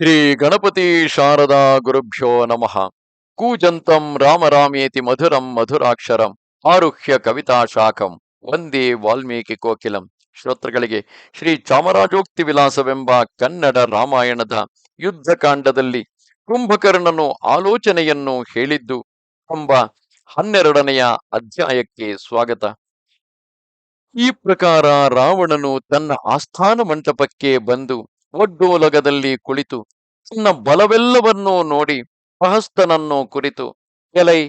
ಶ್ರೀ ಗಣಪತಿ ಶಾರದಾ ಗುರುಭ್ಯೋ ನಮಃ. ಕೂಜಂತಂ ರಾಮರಾಮೇತಿ ಮಧುರಂ ಮಧುರಾಕ್ಷರಂ ಆರುಹ್ಯ ಕವಿತಾ ಶಾಖಂ ವಂದೇ ವಾಲ್ಮೀಕಿ ಕೋಕಿಲಂ. ಶ್ರೋತೃಗಳಿಗೆ ಶ್ರೀ ಚಾಮರಾಜೋಕ್ತಿ ವಿಲಾಸವೆಂಬ ಕನ್ನಡ ರಾಮಾಯಣದ ಯುದ್ಧಕಾಂಡದಲ್ಲಿ ಕುಂಭಕರ್ಣನು ಆಲೋಚನೆಯನ್ನು ಹೇಳಿದ್ದು ಎಂಬ ಹನ್ನೆರಡನೆಯ ಅಧ್ಯಾಯಕ್ಕೆ ಸ್ವಾಗತ. ಈ ಪ್ರಕಾರ ರಾವಣನು ತನ್ನ ಆಸ್ಥಾನ ಮಂಟಪಕ್ಕೆ ಬಂದು ಒಡ್ಡೋಲಗದಲ್ಲಿ ಕುಳಿತು ತನ್ನ ಬಲವೆಲ್ಲವನ್ನೂ ನೋಡಿ ಪ್ರಹಸ್ತನನ್ನು ಕುರಿತು, ಎಲೈ,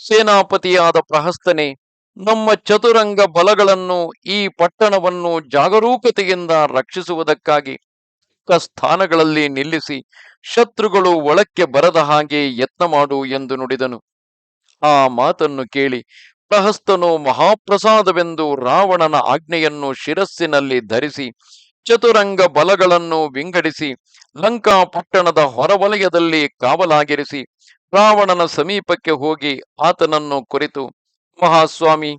ಸೇನಾಪತಿಯಾದ ಪ್ರಹಸ್ತನೇ, ನಮ್ಮ ಚತುರಂಗ ಬಲಗಳನ್ನು ಈ ಪಟ್ಟಣವನ್ನು ಜಾಗರೂಕತೆಯಿಂದ ರಕ್ಷಿಸುವುದಕ್ಕಾಗಿ ಸ್ಥಾನಗಳಲ್ಲಿ ನಿಲ್ಲಿಸಿ ಶತ್ರುಗಳು ಒಳಕ್ಕೆ ಬರದ ಹಾಗೆ ಯತ್ನ ಮಾಡು ಎಂದು ನುಡಿದನು. ಆ ಮಾತನ್ನು ಕೇಳಿ ಪ್ರಹಸ್ತನು ಮಹಾಪ್ರಸಾದವೆಂದು ರಾವಣನ ಆಜ್ಞೆಯನ್ನು ಶಿರಸ್ಸಿನಲ್ಲಿ ಧರಿಸಿ ಚತುರಂಗ ಬಲಗಳನ್ನು ವಿಂಗಡಿಸಿ, ಲಂಕಾ ಪಟ್ಟಣದ ಹೊರವಲಯದಲ್ಲಿ ಕಾವಲಾಗಿರಿಸಿ, ರಾವಣನ ಸಮೀಪಕ್ಕೆ ಹೋಗಿ ಆತನನ್ನು ಕುರಿತು, ಮಹಾಸ್ವಾಮಿ,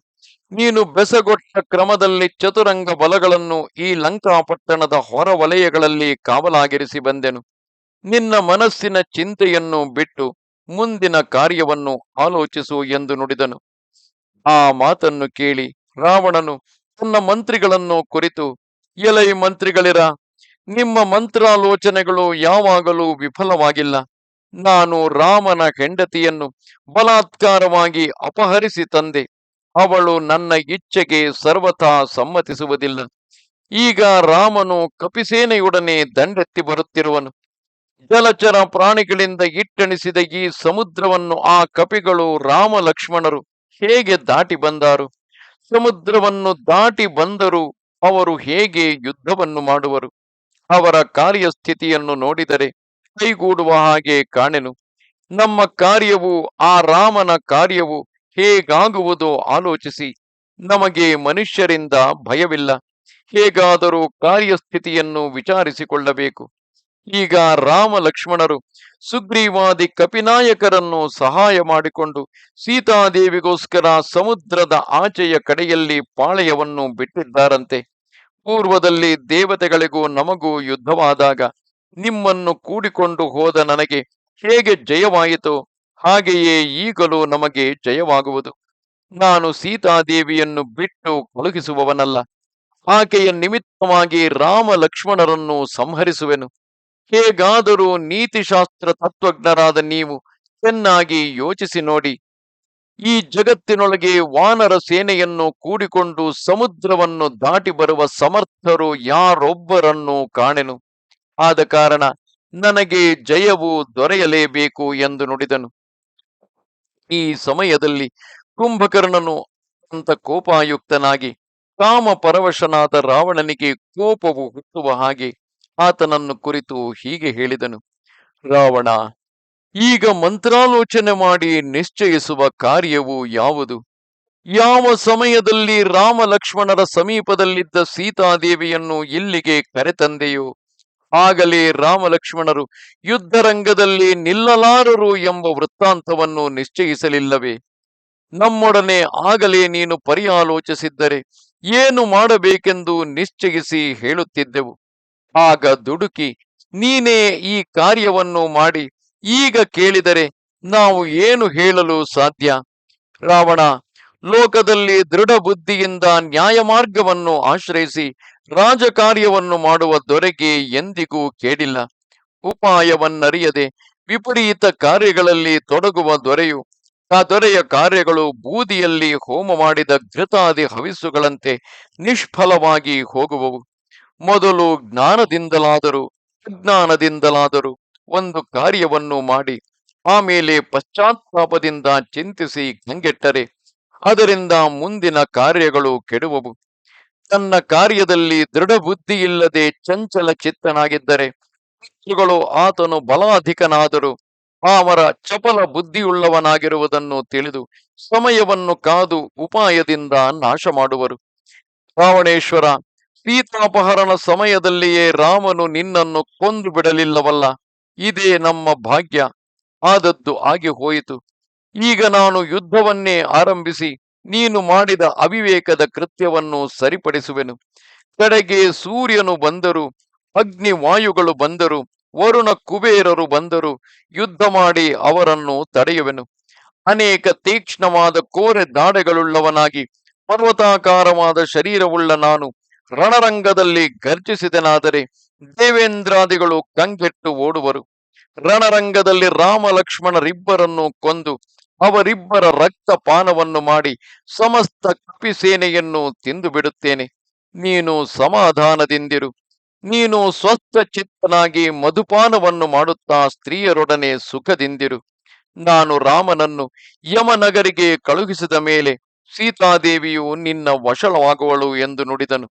ನೀನು ಬೆಸಗೊಟ್ಟ ಕ್ರಮದಲ್ಲಿ ಚತುರಂಗ ಬಲಗಳನ್ನು ಈ ಲಂಕಾ ಪಟ್ಟಣದ ಹೊರವಲಯಗಳಲ್ಲಿ ಕಾವಲಾಗಿರಿಸಿ ಬಂದೆನು. ನಿನ್ನ ಮನಸ್ಸಿನ ಚಿಂತೆಯನ್ನು ಬಿಟ್ಟು ಮುಂದಿನ ಕಾರ್ಯವನ್ನು ಆಲೋಚಿಸು ಎಂದು ನುಡಿದನು. ಆ ಮಾತನ್ನು ಕೇಳಿ ರಾವಣನು ತನ್ನ ಮಂತ್ರಿಗಳನ್ನು ಕುರಿತು ಎಲೈ ಮಂತ್ರಿಗಳಿರ, ನಿಮ್ಮ ಮಂತ್ರಾಲೋಚನೆಗಳು ಯಾವಾಗಲೂ ವಿಫಲವಾಗಿಲ್ಲ. ನಾನು ರಾಮನ ಹೆಂಡತಿಯನ್ನು ಬಲಾತ್ಕಾರವಾಗಿ ಅಪಹರಿಸಿ ತಂದೆ. ಅವಳು ನನ್ನ ಇಚ್ಛೆಗೆ ಸರ್ವಥಾ ಸಮ್ಮತಿಸುವುದಿಲ್ಲ. ಈಗ ರಾಮನು ಕಪಿಸೇನೆಯೊಡನೆ ದಂಡೆತ್ತಿ ಬರುತ್ತಿರುವನು. ಜಲಚರ ಪ್ರಾಣಿಗಳಿಂದ ಇಟ್ಟಣಿಸಿದ ಈ ಸಮುದ್ರವನ್ನು ಆ ಕಪಿಗಳು ರಾಮ ಲಕ್ಷ್ಮಣರು ಹೇಗೆ ದಾಟಿ ಬಂದಾರು? ಸಮುದ್ರವನ್ನು ದಾಟಿ ಬಂದರೂ ಅವರು ಹೇಗೆ ಯುದ್ಧವನ್ನು ಮಾಡುವರು? ಅವರ ಕಾರ್ಯಸ್ಥಿತಿಯನ್ನು ನೋಡಿದರೆ ಕೈಗೂಡುವ ಹಾಗೆ ಕಾಣೆನು. ನಮ್ಮ ಕಾರ್ಯವು, ಆ ರಾಮನ ಕಾರ್ಯವು ಹೇಗಾಗುವುದೋ ಆಲೋಚಿಸಿ. ನಮಗೆ ಮನುಷ್ಯರಿಂದ ಭಯವಿಲ್ಲ. ಹೇಗಾದರೂ ಕಾರ್ಯಸ್ಥಿತಿಯನ್ನು ವಿಚಾರಿಸಿಕೊಳ್ಳಬೇಕು. ಈಗ ರಾಮ ಲಕ್ಷ್ಮಣರು ಸುಗ್ರೀವಾದಿ ಕಪಿನಾಯಕರನ್ನು ಸಹಾಯ ಮಾಡಿಕೊಂಡು ಸೀತಾದೇವಿಗೋಸ್ಕರ ಸಮುದ್ರದ ಆಚೆಯ ಕಡೆಯಲ್ಲಿ ಪಾಳೆಯವನ್ನು ಬಿಟ್ಟಿದ್ದಾರಂತೆ. ಪೂರ್ವದಲ್ಲಿ ದೇವತೆಗಳಿಗೂ ನಮಗೂ ಯುದ್ಧವಾದಾಗ ನಿಮ್ಮನ್ನು ಕೂಡಿಕೊಂಡು ಹೋದ ನನಗೆ ಹೇಗೆ ಜಯವಾಯಿತು, ಹಾಗೆಯೇ ಈಗಲೂ ನಮಗೆ ಜಯವಾಗುವುದು. ನಾನು ಸೀತಾದೇವಿಯನ್ನು ಬಿಟ್ಟು ಕಳುಹಿಸುವವನಲ್ಲ, ಆಕೆಯ ನಿಮಿತ್ತವಾಗಿ ರಾಮ ಲಕ್ಷ್ಮಣರನ್ನು ಸಂಹರಿಸುವೆನು. ಹೇಗಾದರೂ ನೀತಿಶಾಸ್ತ್ರ ತತ್ವಜ್ಞರಾದ ನೀವು ಚೆನ್ನಾಗಿ ಯೋಚಿಸಿ ನೋಡಿ ಈ ಜಗತ್ತಿನೊಳಗೆ ವಾನರ ಸೇನೆಯನ್ನು ಕೂಡಿಕೊಂಡು ಸಮುದ್ರವನ್ನು ದಾಟಿ ಬರುವ ಸಮರ್ಥರು ಯಾರೊಬ್ಬರನ್ನು ಕಾಣೆನು. ಆದ ಕಾರಣ ನನಗೆ ಜಯವು ದೊರೆಯಲೇಬೇಕು ಎಂದು ನುಡಿದನು. ಈ ಸಮಯದಲ್ಲಿ ಕುಂಭಕರ್ಣನು ಅಂತ ಕೋಪಾಯುಕ್ತನಾಗಿ, ಕಾಮ ಪರವಶನಾದ ರಾವಣನಿಗೆ ಕೋಪವು ಹುಟ್ಟುವ ಹಾಗೆ ಆತನನ್ನು ಕುರಿತು ಹೀಗೆ ಹೇಳಿದನು. ರಾವಣ ಈಗ ಮಂತ್ರಾಲೋಚನೆ ಮಾಡಿ ನಿಶ್ಚಯಿಸುವ ಕಾರ್ಯವು ಯಾವುದು? ಯಾವ ಸಮಯದಲ್ಲಿ ರಾಮ ಲಕ್ಷ್ಮಣರ ಸಮೀಪದಲ್ಲಿದ್ದ ಸೀತಾದೇವಿಯನ್ನು ಇಲ್ಲಿಗೆ ಕರೆತಂದೆಯೋ? ಆಗಲೇ ರಾಮ ಲಕ್ಷ್ಮಣರು ಯುದ್ಧರಂಗದಲ್ಲಿ ನಿಲ್ಲಲಾರರು ಎಂಬ ವೃತ್ತಾಂತವನ್ನು ನಿಶ್ಚಯಿಸಲಿಲ್ಲವೇ? ನಮ್ಮೊಡನೆ ಆಗಲೇ ನೀನು ಪರಿಯಾಲೋಚಿಸಿದ್ದರೆ ಏನು ಮಾಡಬೇಕೆಂದು ನಿಶ್ಚಯಿಸಿ ಹೇಳುತ್ತಿದ್ದೆವು. ಆಗ ದುಡುಕಿ, ನೀನೇ ಈ ಕಾರ್ಯವನ್ನು ಮಾಡಿ ಈಗ ಕೇಳಿದರೆ ನಾವು ಏನು ಹೇಳಲು ಸಾಧ್ಯ? ರಾವಣ, ಲೋಕದಲ್ಲಿ ದೃಢ ಬುದ್ಧಿಯಿಂದ ನ್ಯಾಯ ಮಾರ್ಗವನ್ನು ಆಶ್ರಯಿಸಿ ರಾಜಕಾರ್ಯವನ್ನು ಮಾಡುವ ದೊರೆಗೆ ಎಂದಿಗೂ ಕೇಳಿಲ್ಲ ಉಪಾಯವನ್ನರಿಯದೆ ವಿಪರೀತ ಕಾರ್ಯಗಳಲ್ಲಿ ತೊಡಗುವ ದೊರೆಯು, ಆ ದೊರೆಯ ಕಾರ್ಯಗಳು ಬೂದಿಯಲ್ಲಿ ಹೋಮ ಮಾಡಿದ ಘೃತಾದಿ ಹವಿಸುಗಳಂತೆ ನಿಷ್ಫಲವಾಗಿ ಹೋಗುವವು. ಮೊದಲು ಜ್ಞಾನದಿಂದಲಾದರೂ, ಅಜ್ಞಾನದಿಂದಲಾದರೂ ಒಂದು ಕಾರ್ಯವನ್ನು ಮಾಡಿ ಆಮೇಲೆ ಪಶ್ಚಾತ್ತಾಪದಿಂದ ಚಿಂತಿಸಿ ಕಂಗೆಟ್ಟರೆ. ಅದರಿಂದ ಮುಂದಿನ ಕಾರ್ಯಗಳು ಕೆಡುವವು. ತನ್ನ ಕಾರ್ಯದಲ್ಲಿ ದೃಢ ಬುದ್ಧಿ ಇಲ್ಲದೆ ಚಂಚಲ ಚಿತ್ತನಾಗಿದ್ದರೆ ಶತ್ರುಗಳು ಆತನು ಬಲಾಧಿಕನಾದರೂ ಅವರ ಚಪಲ ಬುದ್ಧಿಯುಳ್ಳವನಾಗಿರುವುದನ್ನು ತಿಳಿದು ಸಮಯವನ್ನು ಕಾದು ಉಪಾಯದಿಂದ ನಾಶ ಮಾಡುವರು ರಾವಣೇಶ್ವರ, ಸೀತಾಪಹರಣ ಸಮಯದಲ್ಲಿಯೇ ರಾಮನು ನಿನ್ನನ್ನು ಕೊಂದು ಬಿಡಲಿಲ್ಲವಲ್ಲ? ಇದೇ ನಮ್ಮ ಭಾಗ್ಯ. ಆದದ್ದು ಆಗಿ ಹೋಯಿತು. ಈಗ ನಾನು ಯುದ್ಧವನ್ನೇ ಆರಂಭಿಸಿ ನೀನು ಮಾಡಿದ ಅವಿವೇಕದ ಕೃತ್ಯವನ್ನು ಸರಿಪಡಿಸುವೆನು. ಕಡೆಗೆ ಸೂರ್ಯನು ಬಂದರು ಅಗ್ನಿ ವಾಯುಗಳು ಬಂದರು, ವರುಣ ಕುಬೇರರು ಬಂದರು ಯುದ್ಧ ಮಾಡಿ ಅವರನ್ನು ತಡೆಯುವೆನು. ಅನೇಕ ತೀಕ್ಷ್ಣವಾದ ಕೋರೆ ದಾಡೆಗಳುಳ್ಳವನಾಗಿ, ಪರ್ವತಾಕಾರವಾದ ಶರೀರವುಳ್ಳ ನಾನು ರಣರಂಗದಲ್ಲಿ ಗರ್ಜಿಸಿದನಾದರೆ ದೇವೇಂದ್ರಾದಿಗಳು ಕಂಗೆಟ್ಟು ಓಡುವರು. ರಣರಂಗದಲ್ಲಿ ರಾಮ ಲಕ್ಷ್ಮಣರಿಬ್ಬರನ್ನು ಕೊಂದು ಅವರಿಬ್ಬರ ರಕ್ತಪಾನವನ್ನು ಮಾಡಿ ಸಮಸ್ತ ಕಪಿ ಸೇನೆಯನ್ನು ತಿಂದು ಬಿಡುತ್ತೇನೆ. ನೀನು ಸಮಾಧಾನದಿಂದಿರು. ನೀನು ಸ್ವಸ್ಥ ಚಿತ್ತನಾಗಿ ಮಧುಪಾನವನ್ನು ಮಾಡುತ್ತಾ ಸ್ತ್ರೀಯರೊಡನೆ ಸುಖದಿಂದಿರು. ನಾನು ರಾಮನನ್ನು ಯಮನಗರಿಗೆ ಕಳುಹಿಸಿದ ಮೇಲೆ ಸೀತಾದೇವಿಯು ನಿನ್ನ ವಶಳವಾಗುವಳು ಎಂದು ನುಡಿದನು.